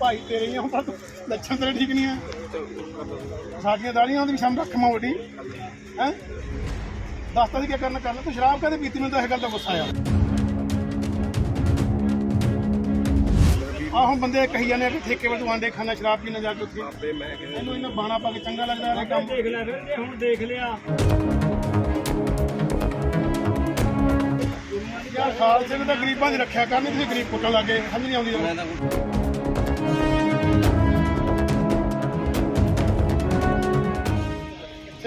ਭਾਈ ਤੇਰੇ ਹੀ ਆ ਪਰ ਲੱਛਣ ਤੇਰੇ ਠੀਕ ਨਹੀਂ ਆ। ਸਾਡੀਆਂ ਦਾੜੀਆਂ ਦੀ ਵੀ ਸ਼ਮ ਰੱਖ ਮੋੜੀ ਹੈ? ਦੱਸਤਾ ਸੀ ਕੀ ਕਰਨਾ ਕਰਨਾ ਤੂੰ ਸ਼ਰਾਬ ਕਦੇ ਪੀਤੀ ਮੈਨੂੰ ਤਾਂ ਇਹ ਗੱਲ ਦਾ ਗੁੱਸਾ ਆ ਆਹੋ ਬੰਦੇ ਕਹੀ ਜਾਂਦੇ ਆ ਕਿ ਠੇਕੇ ਵੱਲ ਤੂੰ ਆਂਡੇ ਖਾਣਾ ਸ਼ਰਾਬ ਪੀਣਾ ਜਾ ਕੇ ਉੱਥੇ। ਇਹਨੂੰ ਇਹਨਾਂ ਬਾਣਾ ਪਾ ਕੇ ਚੰਗਾ ਲੱਗਦਾ ਇਹ ਕੰਮ। ਦੇਖ ਲੈ ਫਿਰ ਜੇ ਹੁਣ ਦੇਖ ਲਿਆ। ਯਾਰ ਖਾਲਸੇ ਨੇ ਤਾਂ ਗਰੀਬਾਂ ਦੀ ਰੱਖਿਆ ਕਰਨੀ ਤੁਸੀਂ ਗਰੀਬ ਕੁੱਟਣ ਲੱਗੇ ਸਮਝ ਨਹੀਂ ਆਉਂਦੀ।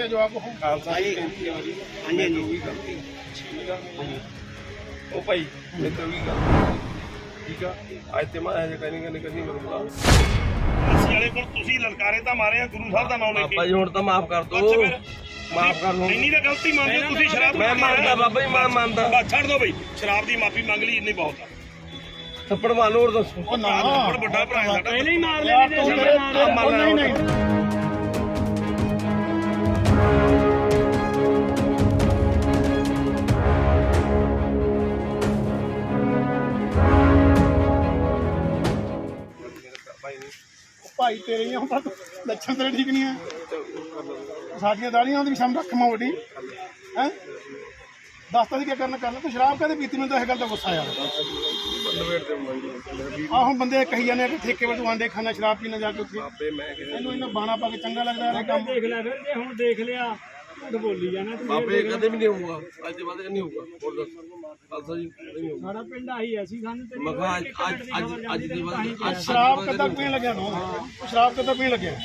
ਤੁਹਾਨੂੰ। ਕਿੱਥੇ ਜਵਾਬ ਹੋ ਖਾਲਸਾ ਜੀ ਹਾਂਜੀ ਹਾਂਜੀ। ਵੀ ਗਲਤੀ ਠੀਕ ਆ। ਉਹ ਭਾਈ ਇਹ ਤਾਂ ਵੀ ਗਲਤੀ ਠੀਕ ਆ? ਅੱਜ ਤੇ ਮੈਂ ਇਹ ਕਹਿੰਦੀ ਕਹਿੰਦੀ ਕਹਿੰਦੀ ਕਰੂੰਗਾ ਅਸੀਂ ਵਾਲੇ ਕੋਲ ਤੁਸੀਂ ਲਲਕਾਰੇ ਤਾਂ ਮਾਰੇ ਆ ਗੁਰੂ ਸਾਹਿਬ ਦਾ ਨਾਮ ਲੈ ਬਾਬਾ ਕੇ ਜੀ ਹੁਣ ਤਾਂ ਮਾਫ ਕਰ ਦੋ। ਫਿਰ ਮਾਫ ਕਰ ਲਓ। ਇੰਨੀ ਤਾਂ ਗਲਤੀ ਮੰਨਦੇ ਹੋ ਤੁਸੀਂ ਸ਼ਰਾਬ ਮੈਂ ਮੰਨਦਾ ਬਾਬਾ ਜੀ ਮੈਂ ਮੰਨਦਾ। ਬਸ ਛੱਡ ਦੋ ਬਈ। ਸ਼ਰਾਬ ਦੀ ਮਾਫੀ ਮੰਗ ਲਈ ਇੰਨੀ ਬਹੁਤ ਆ। ਥੱਪੜ ਮਾਰ ਲਓ ਹੋਰ ਦੱਸੋ। ਉਹ ਨਾ ਥੱਪੜ ਵੱਡਾ ਭਰਾ ਹੈ ਸਾਡਾ। ਪਹਿਲੇ ਹੀ ਮਾਰ ਲੈਣੇ ਤੂੰ ਮੇਰੇ ਮਾਰ ਉਹ ਨਹੀਂ ਨਹੀਂ। ਭਾਈ ਉਹ ਭਾਈ ਤੇਰੇ ਹੀ ਆ ਪਰ ਲੱਛਣ ਤੇਰੇ ਠੀਕ ਨਹੀਂ ਆ। ਸਾਡੀਆਂ ਦਾੜੀਆਂ ਦੀ ਸ਼ਮ ਰੱਖ ਮੋੜੀ ਹੈ? ਦੱਸਤਾ ਸੀ ਕੀ ਕਰਨਾ ਕਰਨਾ ਤੂੰ ਸ਼ਰਾਬ ਕਦੇ ਪੀਤੀ? ਮੈਨੂੰ ਤਾਂ ਇਹ ਗੱਲ ਦਾ ਗੁੱਸਾ ਆ। ਮੰਗੀ ਆਹੋ ਬੰਦੇ ਕਹੀ ਜਾਂਦੇ ਆ ਕਿ ਠੇਕੇ ਵੱਲ ਤੂੰ ਆਂਡੇ ਖਾਣਾ ਸ਼ਰਾਬ ਪੀਣਾ ਜਾ ਕੇ ਉੱਥੇ। ਆਪੇ ਮੈਂ ਕਿਹਾ ਇਹਨੂੰ ਇਹਨਾਂ ਬਾਣਾ ਪਾ ਕੇ ਚੰਗਾ ਲੱਗਦਾ ਇਹ ਕੰਮ। ਦੇਖ ਲੈ ਫਿਰ ਜੇ ਹੁਣ ਦੇਖ ਲਿਆ ਝੂਠ ਬੋਲੀ ਜਾਣਾ ਤੂੰ ਬਾਬੇ ਕਦੇ ਵੀ ਨਹੀਂ ਹੋਊਗਾ ਅੱਜ ਦੇ ਬਾਅਦ ਨਹੀਂ ਹੋਊਗਾ ਹੋਰ ਦੱਸੋ। ਖਾਲਸਾ ਜੀ ਨਹੀਂ ਹੋਊਗਾ ਸਾਡਾ ਪਿੰਡ ਆਹੀ ਐ ਸੀ ਸਾਨੂੰ ਤੇਰੀ ਮੈਂ ਕਿਹਾ ਅੱਜ ਅੱਜ ਅੱਜ ਅੱਜ ਦੇ ਬਾਅਦ ਅੱਜ ਸ਼ਰਾਬ ਕਦਾਂ ਪੀਣ ਲੱਗਿਆ ਨਾ ਉਹ ਸ਼ਰਾਬ ਕਦਾਂ ਪੀਣ ਲੱਗਿਆ?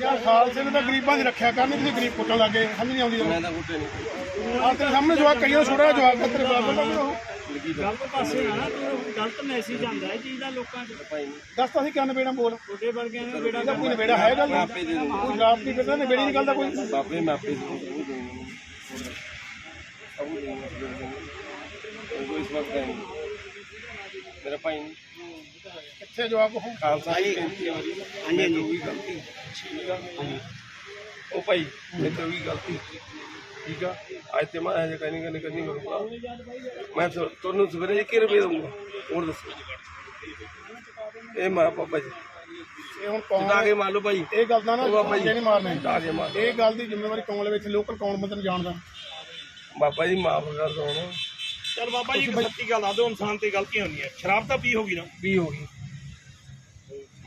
ਯਾਰ ਖਾਲਸੇ ਨੇ ਤਾਂ ਗਰੀਬਾਂ ਦੀ ਰੱਖਿਆ ਕਰਨੀ ਤੁਸੀਂ ਗਰੀਬ ਕੁੱਟਣ ਲੱਗੇ ਸਮਝ ਨਹੀਂ ਆਉਂਦੀ। ਮੈਂ ਤਾਂ ਕੁੱਟੇ ਨਹੀਂ। ਆ ਤੇਰੇ ਸਾਹਮਣੇ ਜਵਾਬ ਕਈਆਂ ਛੋੜਾ ਜਵਾਬ ਦਾ ਤੇਰੇ ਬਰਾਬਰ ਦਾ ਉਹ। ਗਲਤ ਪਾਸੇ ਨਾ ਨਾ ਤੂੰ ਗਲਤ ਮੈਸੇਜ ਜਾਂਦਾ ਇਹ ਚੀਜ਼ ਦਾ ਲੋਕਾਂ 'ਚ। ਭਾਈ ਨਹੀਂ ਦੱਸਤਾ ਸੀ ਕਿੰਨ ਨਵੇੜਾ ਬੋਲ। ਛੋਟੇ ਵਰਗਿਆਂ ਨੂੰ ਬੇੜਾ ਇਹਦਾ ਕੋਈ ਨਵੇੜਾ ਹੈ ਗੱਲ ਆਪੇ ਦੇ ਦੂੰਗਾ ਕੋਈ ਸ਼ਰਾਬ ਪੀ ਕੇ ਤਾਂ ਨਵੇੜੀ ਨਹੀਂ ਗੱਲ ਦਾ ਕੋਈ ਬਾਬੇ ਮੈਂ ਆਪੇ ਦੇ ਦੂੰਗਾ ਸਭ ਦੇ ਦੂੰਗਾ ਕੋਈ ਇਸ ਵਕਤ ਨਹੀਂ। ਮੇਰਾ ਭਾਈ ਨਹੀਂ ਕਿੱਥੇ ਜਵਾਬ ਹੋ ਖਾਲਸਾ ਜੀ ਹਾਂਜੀ ਹਾਂਜੀ। ਵੀ ਗਲਤੀ ਠੀਕ ਆ ਉਹ ਭਾਈ ਇਹ ਤਾਂ ਵੀ ਗਲਤੀ। ਠੀਕ ਆ? ਅੱਜ ਤੇ ਮੈਂ ਇਹ ਕਹਿੰਦੀ ਕਹਿੰਦੀ ਕਹਿੰਦੀ ਕਰੂੰਗਾ ਮੈਂ ਤੁਹਾਨੂੰ ਸਵੇਰੇ ਕਿ ਰੁਪਏ ਦਊਂਗਾ ਹੋਰ ਦੱਸੋ। ਇਹ ਮਾਰਾ ਪਾਪਾ ਜੀ। ਇਹ ਹੁਣ ਕੌਣ ਜਿੱਦਾਂ ਕੇ ਮੰਨ ਲਓ ਭਾਈ। ਇਹ ਗੱਲ ਦਾ ਨਾ ਬਾਬਾ ਜੀ। ਨਹੀਂ ਮਾਰਨਾ। ਜਿੱਦਾਂ ਕੇ ਮੰਨ ਇਹ ਗੱਲ ਦੀ ਜ਼ਿੰਮੇਵਾਰੀ ਕੌਣ ਲਵੇ? ਇੱਥੇ ਲੋਕਲ ਕੌਣ ਬੰਦੇ ਨੂੰ ਜਾਣਦਾ? ਬਾਬਾ ਜੀ ਮਾਫ ਕਰ ਦੋ ਹੁਣ। ਚਲ ਬਾਬਾ ਜੀ ਇੱਕ ਸੱਚੀ ਗੱਲ ਆ ਦੋ ਇਨਸਾਨ ਤੇ ਗਲਤੀਆਂ ਹੁੰਦੀਆਂ। ਸ਼ਰਾਬ ਤਾਂ ਪੀ ਹੋਗੀ ਨਾ। ਵੀ ਹੋ ਗਈ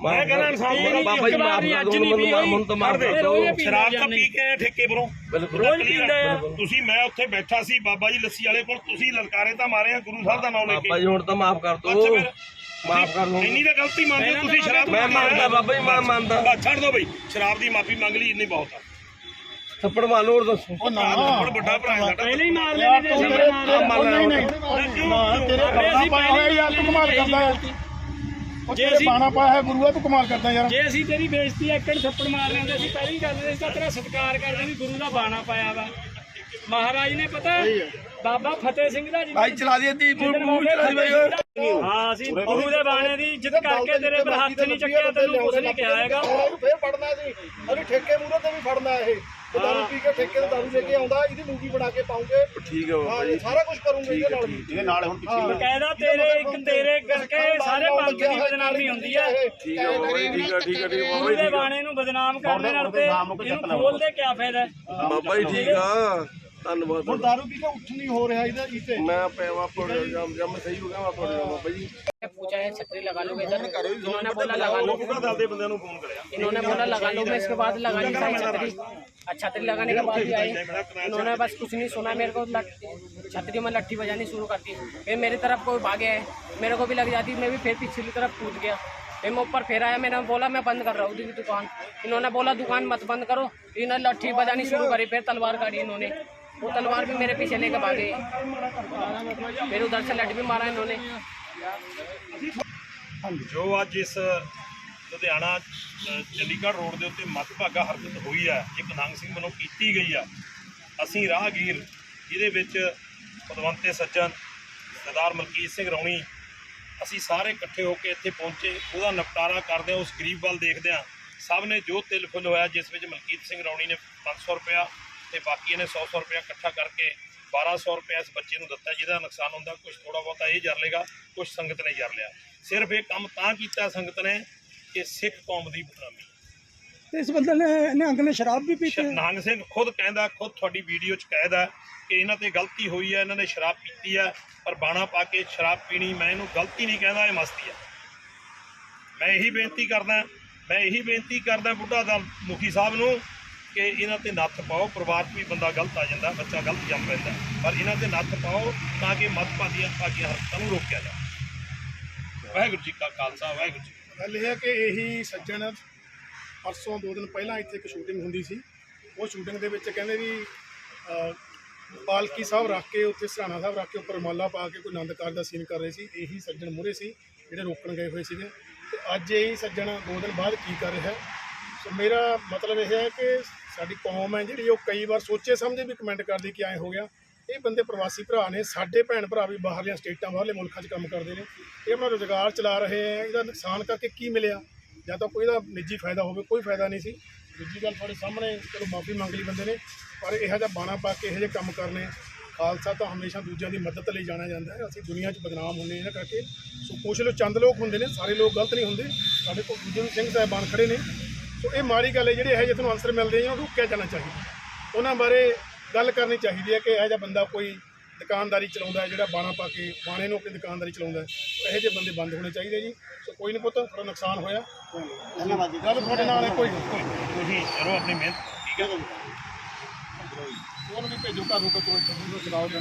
ਮੈਂ ਕਹਿੰਦਾ ਇਨਸਾਨ ਮੇਰਾ ਬਾਬਾ ਜੀ ਮਾਫ ਕਰ ਦੋ ਮੈਨੂੰ ਮਾਰ ਮੈਨੂੰ ਤਾਂ ਮਾਫ ਕਰ। ਦੋ ਸ਼ਰਾਬ ਤਾਂ ਪੀ ਕੇ ਆਏ ਠੇਕੇ ਪਰੋਂ। ਰੋਜ਼ ਪੀਂਦਾ ਆ। ਤੁਸੀਂ ਮੈਂ ਉੱਥੇ ਬੈਠਾ ਸੀ ਬਾਬਾ ਜੀ ਲੱਸੀ ਵਾਲੇ ਕੋਲ। ਤੁਸੀਂ ਲਲਕਾਰੇ ਤਾਂ ਮਾਰੇ ਆ ਗੁਰੂ ਸਾਹਿਬ ਦਾ ਨਾਮ ਲੈ ਬਾਬਾ ਕੇ ਜੀ ਹੁਣ ਤਾਂ ਮਾਫ ਕਰ ਦੋ। ਮਾਫ ਕਰ ਲਓ। ਇੰਨੀ ਤਾਂ ਗਲਤੀ ਮੰਨਦੇ ਤੁਸੀਂ ਸ਼ਰਾਬ ਮੈਂ ਮੰਨਦਾ ਬਾਬਾ ਜੀ ਮੈਂ ਮੰਨਦਾ। ਛੱਡ ਦੋ ਬਈ। ਸ਼ਰਾਬ ਦੀ ਮਾਫੀ ਮੰਗ ਲਈ ਇੰਨੀ ਬਹੁਤ ਆ। ਥੱਪੜ ਮਾਰ ਹੋਰ ਦੱਸੋ। ਉਹ ਨਾ ਥੱਪੜ ਵੱਡਾ ਭਰਾ ਹੈ ਸਾਡਾ। ਪਹਿਲੇ ਹੀ ਮਾਰ ਲੈਣੇ ਤੂੰ ਮੇਰੇ ਨਹੀਂ ਨਹੀਂ ਤੇਰੇ ਬਾਣਾ ਪਾਇਆ ਹੋਇਆ ਯਾਰ ਤੂੰ ਕਮਾਲ ਕਰਦਾ ਜੇ ਅਸੀਂ- ਬਾਣਾ ਪਾਇਆ ਹੈ ਗੁਰੂਆ ਤੂੰ ਕਮਾਲ ਕਰਦਾ ਯਾਰ। ਜੇ ਅਸੀਂ ਤੇਰੀ ਬੇਇੱਜ਼ਤੀ ਐਕੜ ਥੱਪੜ ਮਾਰ ਲੈਂਦੇ ਸੀ ਪਹਿਲੀ ਗੱਲ ਤੇ ਤਾਂ ਤੇਰਾ ਸਤਿਕਾਰ ਕਰਦੇ ਵੀ ਗੁਰੂ ਦਾ ਬਾਣਾ ਪਾਇਆ ਵਾ। ਮਹਾਰਾਜ ਨੇ ਪਤਾ ਬਾਬਾ ਫਤਿਹ ਸਿੰਘ ਦਾ ਜੀ ਭਾਈ ਚਲਾ ਦੀ ਅੱਧੀ ਮੂੰਹ ਚਲਾ ਦੀ ਓਏ। ਹਾਂ ਅਸੀਂ ਗੁਰੂ ਦੇ ਬਾਣੇ ਦੀ ਇੱਜ਼ਤ ਕਰਕੇ ਤੇਰੇ ਪਰ ਹੱਥ ਨਹੀਂ ਚੱਕਿਆ ਤੈਨੂੰ ਕੁਝ ਨਹੀਂ ਕਿਹਾ ਹੈਗਾ। ਫੇਰ ਫੜਨਾ ਸੀ ਅਸੀਂ ਠੇਕੇ ਮੂਹਰੇ ਤੇ ਵੀ ਫੜਨਾ ਇਹ। ਦਾਰੂ ਪੀ ਕੇ ਠੇਕੇ ਤੇ ਦਾਰੂ ਲੈ ਕੇ ਆਉਂਦਾ ਇਹਦੀ ਮੂਵੀ ਬਣਾ ਕੇ ਪਾਉਂਗੇ। ਠੀਕ ਹੈ ਹਾਂ ਬਾਬਾ ਜੀ ਸਾਰਾ ਕੁਝ ਕਰੂੰਗੇ ਇਹਦੇ ਨਾਲ ਵੀ। ਇਹਦੇ ਨਾਲ ਹੁਣ ਬਕਾਇਦਾ ਤੇਰੇ ਇੱਕ ਤੇਰੇ ਕਰਕੇ ਸਾਰੇ ਪੰਥ ਦੀ ਬਦਨਾਮੀ ਹੁੰਦੀ ਹੈ ਠੀਕ ਹੈ ਬਾਬਾ ਜੀ ਠੀਕ ਹੈ ਠੀਕ ਹੈ ਠੀਕ ਹੈ। ਬਾਬਾ ਜੀ ਦੇ ਠੀਕ ਬਾਣੇ ਨੂੰ ਬਦਨਾਮ ਕਰਨ ਨਾਲ ਤੇ ਇਹਨੂੰ ਖੋਲਦੇ ਕੀ ਫਾਇਦਾ ਹੈ? ਬਾਬਾ ਜੀ ਠੀਕ ਆ। ਧੰਨਵਾਦ ਹੁਣ ਦਾਰੂ ਪੀ ਕੇ ਉੱਠ ਨਹੀਂ ਹੋ ਰਿਹਾ ਇਹਦਾ ਇਤੇ ਮੈਂ ਪੈਵਾ ਪੜ ਜਮ ਜਮ ਸਹੀ ਹੋ ਗਿਆ ਮੈਂ ਨਾਲ ਬਾਬਾ जी पूछा है छतरी लगा लो इधर इन्होंने बोला लगा लो। इन्होंने बोला लगा लो। मैं इसके बाद लगाने का छतरी। अच्छा, छतरी लगाने के बाद भी आई इन्होंने बस कुछ नहीं सुना मेरे को छतरी में लट्ठी बजानी शुरू कर दी। फिर मेरी तरफ़ कोई भागे है मेरे को भी लग जाती मैं भी फिर पिछली तरफ़ कूद गया। फिर मैं ऊपर फिर आया मैंने बोला मैं बंद कर रहा हूँ दीदी दुकान। इन्होंने बोला दुकान मत बंद करो। इन्होंने लट्ठी बजानी शुरू करी फिर तलवार काटी इन्होंने। वो तलवार भी मेरे पीछे लेकर भागे। फिर उधर से लट भी मारा इन्होंने। ਜੋ ਅੱਜ ਇਸ ਲੁਧਿਆਣਾ ਚੰਡੀਗੜ੍ਹ ਰੋਡ ਦੇ ਉੱਤੇ ਮੱਧਭਾਗਾ ਹਰਕਤ ਹੋਈ ਹੈ ਇੱਕ ਨੰਗ ਸਿੰਘ ਵੱਲੋਂ ਕੀਤੀ ਗਈ ਆ, ਅਸੀਂ ਰਾਹਗੀਰ, ਜਿਹਦੇ ਵਿੱਚ ਪਦਵੰਤੇ ਸੱਜਣ ਸਰਦਾਰ ਮਲਕੀਤ ਸਿੰਘ ਰੌਣੀ, ਅਸੀਂ ਸਾਰੇ ਇਕੱਠੇ ਹੋ ਕੇ ਇੱਥੇ ਪਹੁੰਚੇ, ਉਹਦਾ ਨਿਪਟਾਰਾ ਕਰਦੇ ਹਾਂ ਉਸ ਗਰੀਬ ਵੱਲ ਦੇਖਦੇ ਹਾਂ ਸਭ ਨੇ ਜੋ ਤਿਲ ਫੁੱਲ ਹੋਇਆ, ਜਿਸ ਵਿੱਚ ਮਲਕੀਤ ਸਿੰਘ ਰੌਣੀ ਨੇ 500 ਰੁਪਇਆ ਤੇ ਬਾਕੀ ਨੇ 100 100 ਰੁਪਇਆ ਇਕੱਠਾ ਕਰਕੇ 1200 ਰੁਪਏ ਇਸ ਬੱਚੇ ਨੂੰ ਦਿੱਤਾ ਜਿਹਦਾ ਨੁਕਸਾਨ ਹੁੰਦਾ ਕੁਝ ਥੋੜਾ ਬਹੁਤਾ ਇਹ ਜਰ ਲੇਗਾ ਕੁਝ ਸੰਗਤ ਨੇ ਜਰ ਲਿਆ। ਸਿਰਫ ਇਹ ਕੰਮ ਤਾਂ ਕੀਤਾ ਸੰਗਤ ਨੇ ਕਿ ਸਿੱਖ ਕੌਮ ਦੀ ਬਦਨਾਮੀ। ਤੇ ਇਸ ਬੰਦੇ ਨੇ ਨਿਹੰਗ ਨੇ ਸ਼ਰਾਬ ਵੀ ਪੀਤੀ। ਨਾਂਗ ਸਿੰਘ ਖੁਦ ਕਹਿੰਦਾ ਖੁਦ ਤੁਹਾਡੀ ਵੀਡੀਓ 'ਚ ਕਹਿਦਾ ਕਿ ਇਹਨਾਂ ਤੇ ਗਲਤੀ ਹੋਈ ਹੈ ਇਹਨਾਂ ਨੇ ਸ਼ਰਾਬ ਪੀਤੀ ਹੈ ਪਰ ਬਾਣਾ ਪਾ ਕੇ ਸ਼ਰਾਬ ਪੀਣੀ ਮੈਂ ਇਹਨੂੰ ਗਲਤੀ ਨਹੀਂ ਕਹਿੰਦਾ ਇਹ ਮਸਤੀ ਹੈ। ਮੈਂ ਇਹੀ ਬੇਨਤੀ ਕਰਦਾ ਮੈਂ ਇਹੀ ਬੇਨਤੀ ਕਰਦਾ ਬੁੱਢਾ ਦਾ ਮੁਖੀ ਸਾਹਿਬ ਨੂੰ ਕਿ ਇਹਨਾਂ ਤੇ ਨੱਥ ਪਾਓ, ਪਰਿਵਾਰ 'ਚ ਵੀ ਬੰਦਾ ਗਲਤ ਆ ਜਾਂਦਾ, ਬੱਚਾ ਗਲਤ ਜੰਮ ਪੈਂਦਾ ਪਰ ਇਹਨਾਂ ਤੇ ਨੱਥ ਪਾਓ ਤਾਂ ਕਿ ਮਤਪਾਦੀਆਂ ਭਾਗੀਆਂ ਹਰਕਤਾਂ ਨੂੰ ਰੋਕਿਆ ਜਾਵੇ। ਵਾਹਿਗੁਰੂ ਜੀ ਕਾ ਖਾਲਸਾ, ਵਾਹਿਗੁਰੂ ਜੀ ਗੱਲ ਇਹ ਹੈ ਕਿ ਇਹੀ ਸੱਜਣ ਪਰਸੋਂ ਦੋ ਦਿਨ ਪਹਿਲਾਂ ਇੱਥੇ ਇੱਕ ਸ਼ੂਟਿੰਗ ਹੁੰਦੀ ਸੀ। ਉਹ ਸ਼ੂਟਿੰਗ ਦੇ ਵਿੱਚ ਕਹਿੰਦੇ ਵੀ ਪਾਲਕੀ ਸਾਹਿਬ ਰੱਖ ਕੇ, ਉੱਥੇ ਸਰਾਣਾ ਸਾਹਿਬ ਰੱਖ ਕੇ ਉੱਪਰ ਮਾਲਾ ਪਾ ਕੇ ਕੋਈ ਆਨੰਦ ਕਾਰਜ ਦਾ ਸੀਨ ਕਰ ਰਹੇ ਸੀ। ਇਹੀ ਸੱਜਣ ਮੂਹਰੇ ਸੀ, ਜਿਹੜੇ ਰੋਕਣ ਗਏ ਹੋਏ ਸੀਗੇ। ਤੇ ਅੱਜ ਇਹੀ ਸੱਜਣ ਦੋ ਦਿਨ ਬਾਅਦ ਕੀ ਕਰ ਰਿਹਾ ਸੋ ਮੇਰਾ ਮਤਲਬ ਇਹ ਹੈ ਕਿ ਸਾਡੀ ਕੌਮ ਹੈ ਜਿਹੜੀ, ਉਹ ਕਈ ਵਾਰ ਸੋਚੇ ਸਮਝੇ ਵੀ ਕਮੈਂਟ ਕਰਦੀ ਕਿ ਐਂ ਹੋ ਗਿਆ। ਇਹ ਬੰਦੇ ਪ੍ਰਵਾਸੀ ਭਰਾ ਨੇ, ਸਾਡੇ ਭੈਣ ਭਰਾ ਵੀ ਬਾਹਰਲੀਆਂ ਸਟੇਟਾਂ, ਬਾਹਰਲੇ ਮੁਲਕਾਂ 'ਚ ਕੰਮ ਕਰਦੇ ਨੇ। ਇਹ ਆਪਣਾ ਰੋਜ਼ਗਾਰ ਚਲਾ ਰਹੇ ਹੈ, ਇਹਦਾ ਨੁਕਸਾਨ ਕਰਕੇ ਕੀ ਮਿਲਿਆ? ਜਾਂ ਤਾਂ ਕੋਈ ਇਹਦਾ ਨਿੱਜੀ ਫਾਇਦਾ ਹੋਵੇ, ਕੋਈ ਫਾਇਦਾ ਨਹੀਂ ਸੀ। ਦੂਜੀ ਗੱਲ ਤੁਹਾਡੇ ਸਾਹਮਣੇ, ਚਲੋ ਮਾਫੀ ਮੰਗ ਲਈ ਬੰਦੇ ਨੇ, ਪਰ ਇਹੋ ਜਿਹਾ ਬਾਣਾ ਪਾ ਕੇ ਇਹੋ ਜਿਹੇ ਕੰਮ ਕਰਨੇ, ਖਾਲਸਾ ਤਾਂ ਹਮੇਸ਼ਾ ਦੂਜਿਆਂ ਦੀ ਮਦਦ ਲਈ ਜਾਣਿਆ ਜਾਂਦਾ ਹੈ। ਅਸੀਂ ਦੁਨੀਆ 'ਚ ਬਦਨਾਮ ਹੁੰਦੇ ਇਹਨਾਂ ਕਰਕੇ। ਸੋ ਕੁਛ ਲੋਕ ਚੰਦ ਲੋਕ ਹੁੰਦੇ ਨੇ, ਸਾਰੇ ਲੋਕ ਗਲਤ ਨਹੀਂ ਹੁੰਦੇ। ਸਾਡੇ ਕੋਲ ਦੂਜੇ ਸਿੰਘ ਸਾਹਿਬਾਨ ਖੜੇ ਨੇ। ਸੋ ਇਹ ਮਾੜੀ ਗੱਲ ਹੈ ਜਿਹੜੇ ਇਹੋ ਜਿਹੇ ਤੁਹਾਨੂੰ ਆਨਸਰ ਮਿਲਦੇ ਨੇ ਉਹਨੂੰ ਰੋਕਿਆ ਜਾਣਾ ਚਾਹੀਦਾ। ਉਹਨਾਂ ਬਾਰੇ ਗੱਲ ਕਰਨੀ ਚਾਹੀਦੀ ਹੈ ਕਿ ਇਹੋ ਜਿਹਾ ਬੰਦਾ ਕੋਈ ਦੁਕਾਨਦਾਰੀ ਚਲਾਉਂਦਾ ਹੈ ਜਿਹੜਾ ਬਾਣਾ ਪਾ ਕੇ ਬਾਣੇ ਨੂੰ ਆਪਣੀ ਦੁਕਾਨਦਾਰੀ ਚਲਾਉਂਦਾ ਹੈ। ਇਹੋ ਜਿਹੇ ਬੰਦੇ ਬੰਦ ਹੋਣੇ ਚਾਹੀਦੇ ਜੀ। ਸੋ ਕੋਈ ਨਹੀਂ ਪੁੱਤ ਥੋੜਾ ਨੁਕਸਾਨ ਹੋਇਆ। ਧੰਨਵਾਦ ਜੀ। ਗੱਲ ਤੁਹਾਡੇ ਨਾਲ ਹੈ ਕੋਈ। ਤੁਸੀਂ ਕਰੋ ਆਪਣੀ ਮਿਹਨਤ ਠੀਕ ਹੈ? ਉਹਨੂੰ ਵੀ ਭੇਜੋ ਘਰ ਨੂੰ ਕੋਈ ਚਲਾਓ ਜਾਂਦਾ